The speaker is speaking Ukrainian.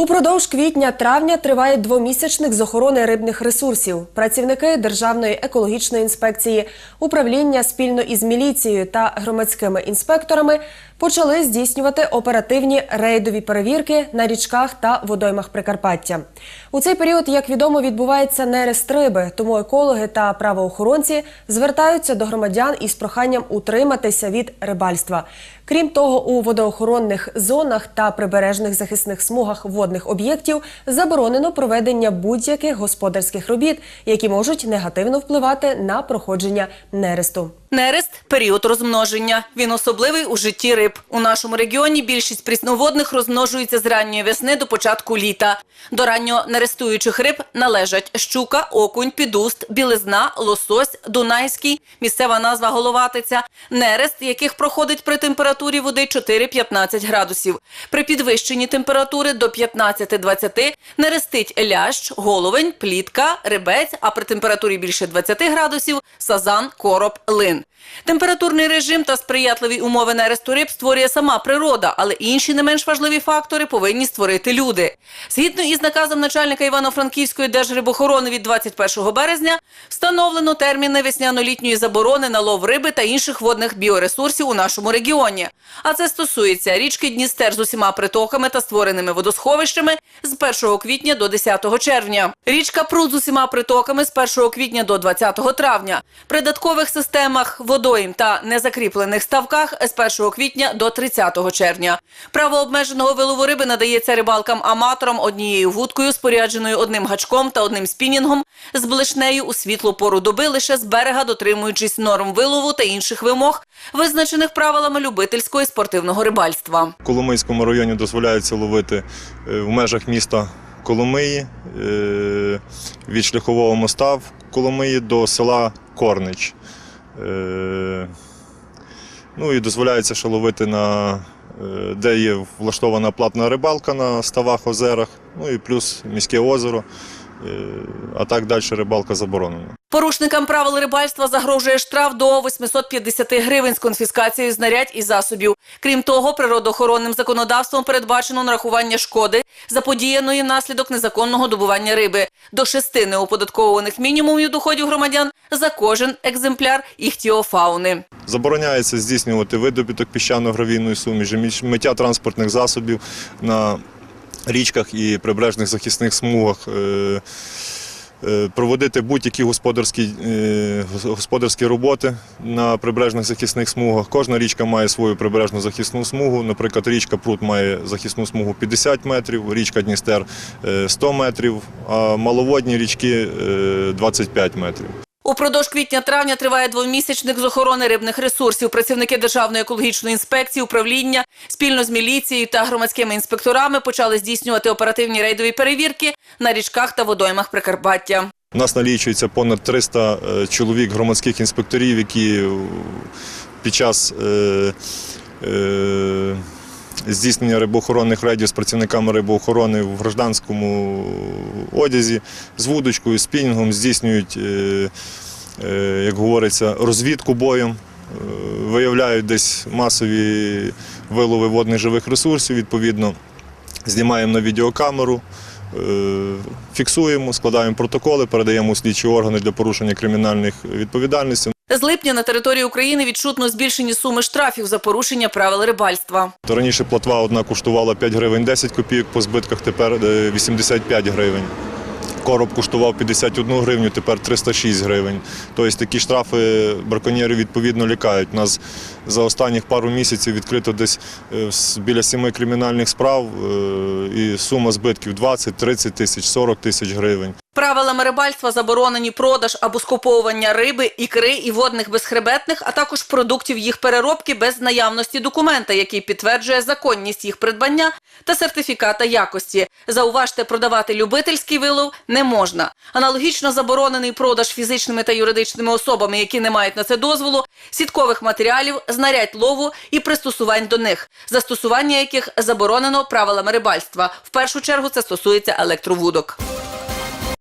Упродовж квітня-травня триває двомісячник з охорони рибних ресурсів. Працівники Державної екологічної інспекції, управління спільно із міліцією та громадськими інспекторами почали здійснювати оперативні рейдові перевірки на річках та водоймах Прикарпаття. У цей період, як відомо, відбувається нерест риби, тому екологи та правоохоронці звертаються до громадян із проханням утриматися від рибальства. Крім того, у водоохоронних зонах та прибережних захисних смугах водних об'єктів заборонено проведення будь-яких господарських робіт, які можуть негативно впливати на проходження нересту. Нерест період розмноження. Він особливий у житті риб. У нашому регіоні більшість прісноводних розмножується з ранньої весни до початку літа. До ранньо нерестуючих риб належать щука, окунь, підуст, білизна, лосось, дунайський, місцева назва головатиця, нерест, яких проходить при температурі води 4-15 градусів. При підвищенні температури до 15-20 нерестить лящ, головень, плітка, рибець, а при температурі більше 20 градусів сазан, короб, лин. Температурний режим та сприятливі умови нересту риб створює сама природа, але інші не менш важливі фактори повинні створити люди. Згідно із наказом начальника Івано-Франківської держрибохорони від 21 березня встановлено терміни весняно-літньої заборони на лов риби та інших водних біоресурсів у нашому регіоні. А це стосується річки Дністер з усіма притоками та створеними водосховищами з 1 квітня до 10 червня. Річка Прут з усіма притоками з 1 квітня до 20 травня. При даткових системах водойм та незакріплених ставках з 1 квітня до 30 червня. Право обмеженого вилову риби надається рибалкам-аматорам однією вудкою, спорядженою одним гачком та одним спінінгом, з блишнею у світлу пору доби лише з берега, дотримуючись норм вилову та інших вимог, визначених правилами любительського і спортивного рибальства. В Коломийському районі дозволяється ловити е, в межах міста Коломиї е, від шляхового моста в Коломиї до села Корнич. Е, Ну і дозволяється ще ловити на е, де є влаштована платна рибалка на ставах, озерах, ну і плюс міське озеро, е, а так далі рибалка заборонена. Порушникам правил рибальства загрожує штраф до 850 гривень з конфіскацією знарядь і засобів. Крім того, природоохоронним законодавством передбачено нарахування шкоди, заподіяної внаслідок незаконного добування риби, до шести неоподатковуваних мінімумів доходів громадян за кожен екземпляр іхтіофауни. Забороняється здійснювати видобуток піщано-гравійної суміші, миття транспортних засобів на річках і прибережних захисних смугах. е, Проводити будь-які господарські, е, господарські роботи на прибережних захисних смугах. Кожна річка має свою прибережну захисну смугу. Наприклад, річка Прут має захисну смугу 50 метрів, річка Дністер е, 100 метрів, а маловодні річки е, 25 метрів. Упродовж квітня-травня триває двомісячник з охорони рибних ресурсів. Працівники Державної екологічної інспекції, управління спільно з міліцією та громадськими інспекторами почали здійснювати оперативні рейдові перевірки на річках та водоймах Прикарпаття. У нас налічується понад 300 е, чоловік громадських інспекторів, які е, під час е, е, здійснення рибоохоронних рейдів з працівниками рибоохорони в гражданському одязі з вудочкою, спінінгом здійснюють, е, е, як говориться, розвідку боєм. е, Виявляють десь масові вилови водних живих ресурсів, відповідно, знімаємо на відеокамеру, фіксуємо, складаємо протоколи, передаємо слідчі органи для порушення кримінальних відповідальності. З липня на території України відчутно збільшені суми штрафів за порушення правил рибальства. Раніше платва одна коштувала 5 гривень 10 копійок, по збитках тепер е, 85 гривень. Короб коштував 51 гривню, тепер 306 гривень. Тобто такі штрафи браконьєри відповідно лякають. У нас за останніх пару місяців відкрито десь е, біля семи кримінальних справ е, і сума збитків 20, 30 тисяч, 40 тисяч гривень. Правилами рибальства заборонені продаж або скуповування риби, ікри і водних безхребетних, а також продуктів їх переробки без наявності документа, який підтверджує законність їх придбання та сертифіката якості. Зауважте, продавати любительський вилов не можна. Аналогічно заборонений продаж фізичними та юридичними особами, які не мають на це дозволу, сіткових матеріалів, знарядь лову і пристосувань до них, застосування яких заборонено правилами рибальства. В першу чергу це стосується електровудок.